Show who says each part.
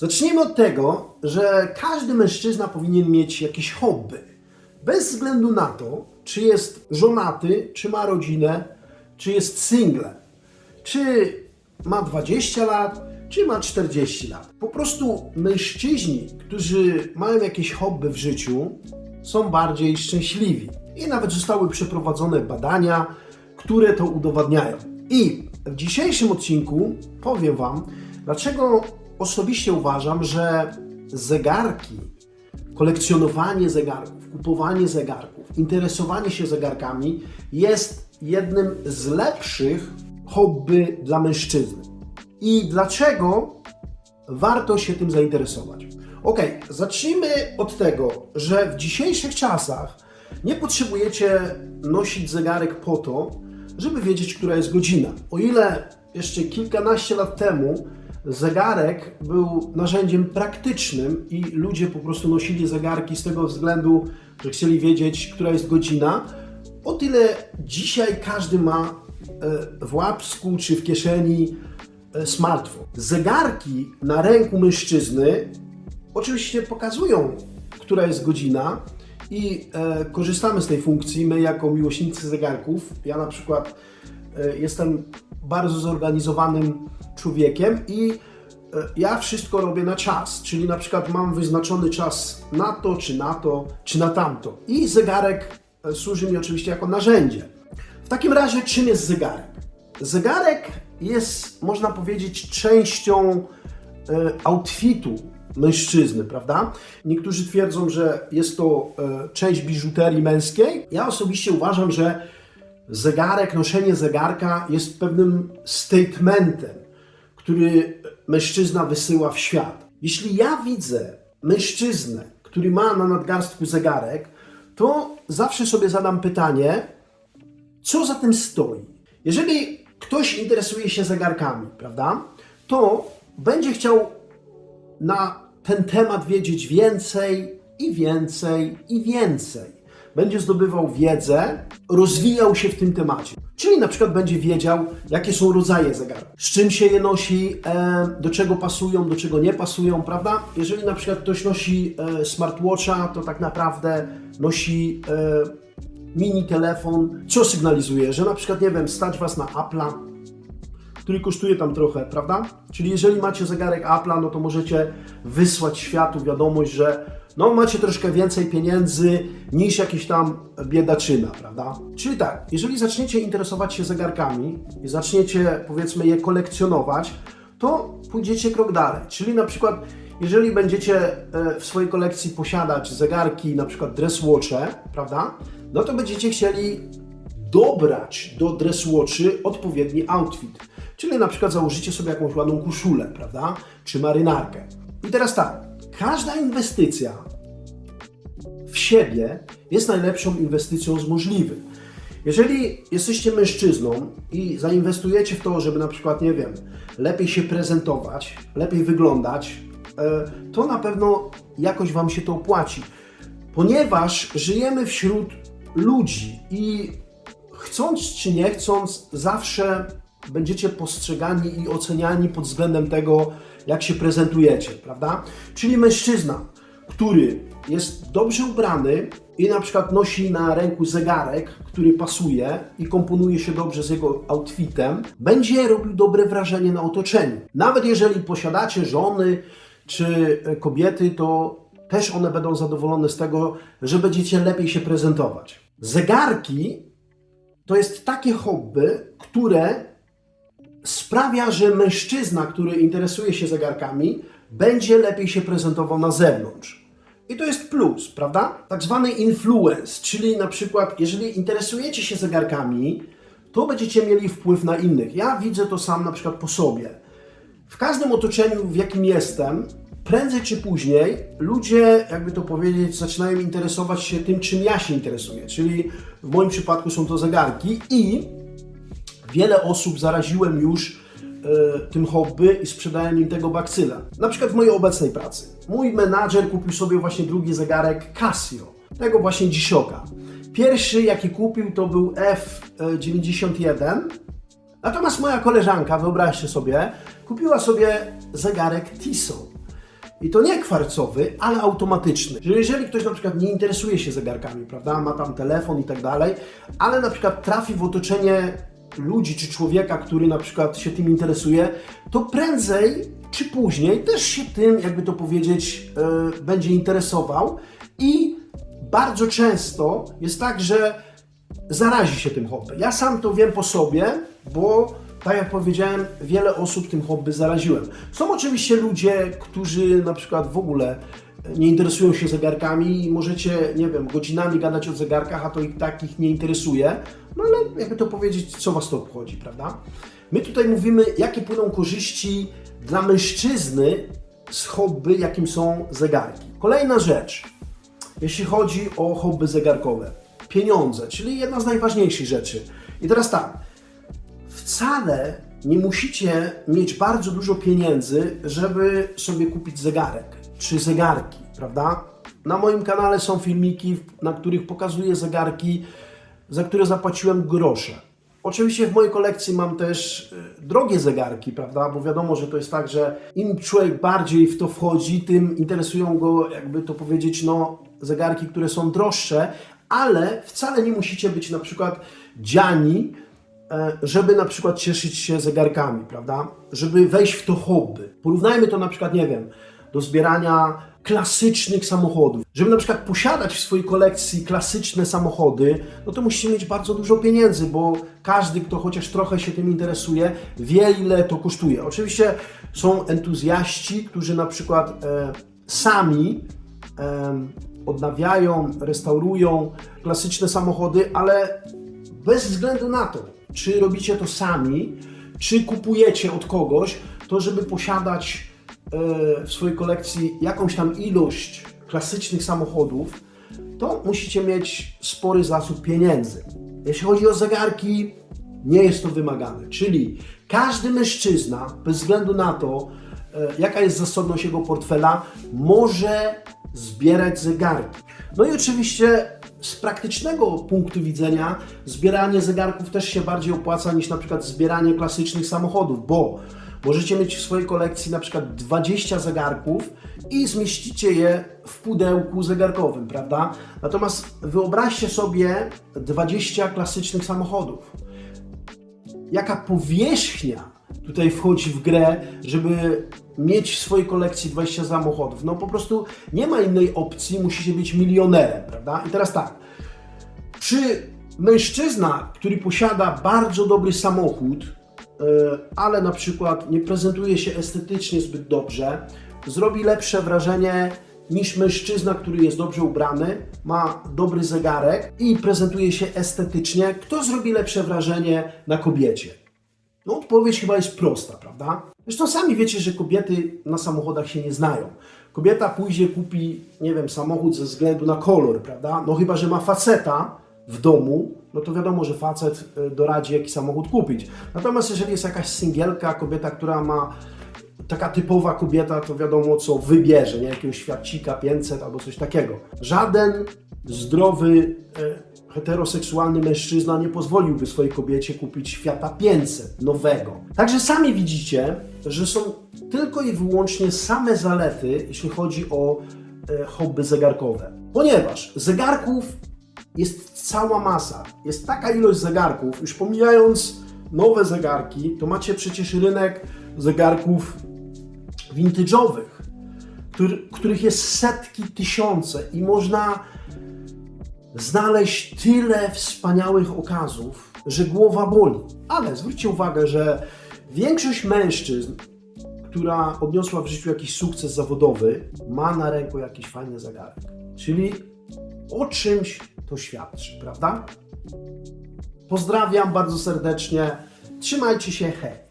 Speaker 1: Zacznijmy od tego, że każdy mężczyzna powinien mieć jakieś hobby. Bez względu na to, czy jest żonaty, czy ma rodzinę, czy jest single, czy ma 20 lat, czy ma 40 lat. Po prostu mężczyźni, którzy mają jakieś hobby w życiu, są bardziej szczęśliwi. I nawet zostały przeprowadzone badania, które to udowadniają. I w dzisiejszym odcinku powiem Wam, dlaczego osobiście uważam, że zegarki, kolekcjonowanie zegarków, kupowanie zegarków, interesowanie się zegarkami jest jednym z lepszych hobby dla mężczyzny. I dlaczego warto się tym zainteresować? Ok, zacznijmy od tego, że w dzisiejszych czasach nie potrzebujecie nosić zegarek po to, żeby wiedzieć, która jest godzina. O ile jeszcze kilkanaście lat temu zegarek był narzędziem praktycznym i ludzie po prostu nosili zegarki z tego względu, że chcieli wiedzieć, która jest godzina, o tyle dzisiaj każdy ma e, w łapsku czy w kieszeni e, smartfon. Zegarki na ręku mężczyzny oczywiście pokazują, która jest godzina i e, korzystamy z tej funkcji. My, jako miłośnicy zegarków, ja na przykład jestem bardzo zorganizowanym człowiekiem i e, ja wszystko robię na czas, czyli na przykład mam wyznaczony czas na to, czy na to, czy na tamto. I zegarek e, służy mi oczywiście jako narzędzie. W takim razie, czym jest zegarek? Zegarek jest, można powiedzieć, częścią e, outfitu mężczyzny, prawda? Niektórzy twierdzą, że jest to część biżuterii męskiej. Ja osobiście uważam, że zegarek, noszenie zegarka jest pewnym statementem, który mężczyzna wysyła w świat. Jeśli ja widzę mężczyznę, który ma na nadgarstku zegarek, to zawsze sobie zadam pytanie, co za tym stoi. Jeżeli ktoś interesuje się zegarkami, prawda, to będzie chciał na ten temat wiedzieć więcej i więcej i więcej. Będzie zdobywał wiedzę, rozwijał się w tym temacie. Czyli na przykład będzie wiedział, jakie są rodzaje zegarków, z czym się je nosi, e, do czego pasują, do czego nie pasują, prawda? Jeżeli na przykład ktoś nosi e, smartwatcha, to tak naprawdę nosi e, mini telefon, co sygnalizuje, że na przykład, nie wiem, stać Was na Apple'a, który kosztuje tam trochę, prawda? Czyli jeżeli macie zegarek Apple'a, no to możecie wysłać światu wiadomość, że no macie troszkę więcej pieniędzy niż jakiś tam biedaczyna, prawda? Czyli tak, jeżeli zaczniecie interesować się zegarkami i zaczniecie powiedzmy je kolekcjonować, to pójdziecie krok dalej. Czyli na przykład jeżeli będziecie e, w swojej kolekcji posiadać zegarki, na przykład dresswatche, prawda? No to będziecie chcieli dobrać do dresswatchy odpowiedni outfit. Czyli na przykład założycie sobie jakąś ładną koszulę, prawda? Czy marynarkę. I teraz tak, każda inwestycja w siebie jest najlepszą inwestycją z możliwych. Jeżeli jesteście mężczyzną i zainwestujecie w to, żeby na przykład, nie wiem, lepiej się prezentować, lepiej wyglądać, e, to na pewno jakoś Wam się to opłaci. Ponieważ żyjemy wśród ludzi i chcąc czy nie chcąc, zawsze będziecie postrzegani i oceniani pod względem tego, jak się prezentujecie, prawda? Czyli mężczyzna, który jest dobrze ubrany i na przykład nosi na ręku zegarek, który pasuje i komponuje się dobrze z jego outfitem, będzie robił dobre wrażenie na otoczeniu. Nawet jeżeli posiadacie żony czy e, kobiety, to też one będą zadowolone z tego, że będziecie lepiej się prezentować. Zegarki to jest takie hobby, które sprawia, że mężczyzna, który interesuje się zegarkami, będzie lepiej się prezentował na zewnątrz. I to jest plus, prawda? Tak zwany influence, czyli na przykład, jeżeli interesujecie się zegarkami, to będziecie mieli wpływ na innych. Ja widzę to sam na przykład po sobie. W każdym otoczeniu, w jakim jestem, prędzej czy później ludzie, jakby to powiedzieć, zaczynają interesować się tym, czym ja się interesuję. Czyli w moim przypadku są to zegarki i wiele osób zaraziłem już e, tym hobby i sprzedałem im tego bakcyla. Na przykład w mojej obecnej pracy. Mój menadżer kupił sobie właśnie drugi zegarek Casio, tego właśnie dzisioka. Pierwszy jaki kupił to był F91, natomiast moja koleżanka, wyobraźcie sobie, kupiła sobie zegarek Tissot. I to nie kwarcowy, ale automatyczny. Że jeżeli ktoś na przykład nie interesuje się zegarkami, prawda, ma tam telefon i tak dalej, ale na przykład trafi w otoczenie ludzi czy człowieka, który na przykład się tym interesuje, to prędzej czy później też się tym, jakby to powiedzieć, e, będzie interesował i bardzo często jest tak, że zarazi się tym hobby. Ja sam to wiem po sobie, bo tak jak powiedziałem, wiele osób tym hobby zaraziłem. Są oczywiście ludzie, którzy na przykład w ogóle nie interesują się zegarkami i możecie, nie wiem, godzinami gadać o zegarkach, a to ich takich nie interesuje. No ale jakby to powiedzieć, co was to obchodzi, prawda? My tutaj mówimy, jakie płyną korzyści dla mężczyzny z hobby, jakim są zegarki. Kolejna rzecz, jeśli chodzi o hobby zegarkowe. Pieniądze, czyli jedna z najważniejszych rzeczy. I teraz tak, wcale nie musicie mieć bardzo dużo pieniędzy, żeby sobie kupić zegarek czy zegarki, prawda? Na moim kanale są filmiki, na których pokazuję zegarki, za które zapłaciłem grosze. Oczywiście w mojej kolekcji mam też y, drogie zegarki, prawda? Bo wiadomo, że to jest tak, że im człowiek bardziej w to wchodzi, tym interesują go, jakby to powiedzieć, no, zegarki, które są droższe, ale wcale nie musicie być na przykład dziani, e, żeby na przykład cieszyć się zegarkami, prawda? Żeby wejść w to hobby. Porównajmy to na przykład, nie wiem, do zbierania klasycznych samochodów. Żeby na przykład posiadać w swojej kolekcji klasyczne samochody, no to musicie mieć bardzo dużo pieniędzy, bo każdy, kto chociaż trochę się tym interesuje, wie ile to kosztuje. Oczywiście są entuzjaści, którzy na przykład e, sami em, odnawiają, restaurują klasyczne samochody, ale bez względu na to, czy robicie to sami, czy kupujecie od kogoś, to żeby posiadać e, w swojej kolekcji jakąś tam ilość klasycznych samochodów, to musicie mieć spory zasób pieniędzy. Jeśli chodzi o zegarki, nie jest to wymagane. Czyli każdy mężczyzna, bez względu na to, e, jaka jest zasobność jego portfela, może zbierać zegarki. No i oczywiście z praktycznego punktu widzenia zbieranie zegarków też się bardziej opłaca niż na przykład zbieranie klasycznych samochodów, bo możecie mieć w swojej kolekcji na przykład 20 zegarków i zmieścicie je w pudełku zegarkowym, prawda? Natomiast wyobraźcie sobie 20 klasycznych samochodów jaka powierzchnia tutaj wchodzi w grę, żeby mieć w swojej kolekcji 20 samochodów. No po prostu nie ma innej opcji, musicie być milionerem, prawda? I teraz tak, czy mężczyzna, który posiada bardzo dobry samochód, ale na przykład nie prezentuje się estetycznie zbyt dobrze, zrobi lepsze wrażenie niż mężczyzna, który jest dobrze ubrany, ma dobry zegarek i prezentuje się estetycznie, kto zrobi lepsze wrażenie na kobiecie? No odpowiedź chyba jest prosta, prawda? Zresztą sami wiecie, że kobiety na samochodach się nie znają. Kobieta pójdzie kupi, nie wiem, samochód ze względu na kolor, prawda? No chyba, że ma faceta w domu, no to wiadomo, że facet y, doradzi jaki samochód kupić. Natomiast jeżeli jest jakaś singielka, kobieta, która ma taka typowa kobieta, to wiadomo co wybierze, nie? Jakiegoś świadcika 500 albo coś takiego. Żaden zdrowy, e, heteroseksualny mężczyzna nie pozwoliłby swojej kobiecie kupić Świata 500 nowego. Także sami widzicie, że są tylko i wyłącznie same zalety, jeśli chodzi o e, hobby zegarkowe. Ponieważ zegarków jest cała masa. Jest taka ilość zegarków, już pomijając nowe zegarki, to macie przecież rynek zegarków vintage'owych, który, których jest setki, tysiące i można znaleźć tyle wspaniałych okazów, że głowa boli. Ale zwróćcie uwagę, że większość mężczyzn, która odniosła w życiu jakiś sukces zawodowy, ma na ręku jakiś fajny zegarek. Czyli o czymś to świadczy, prawda? Pozdrawiam bardzo serdecznie. Trzymajcie się, hej!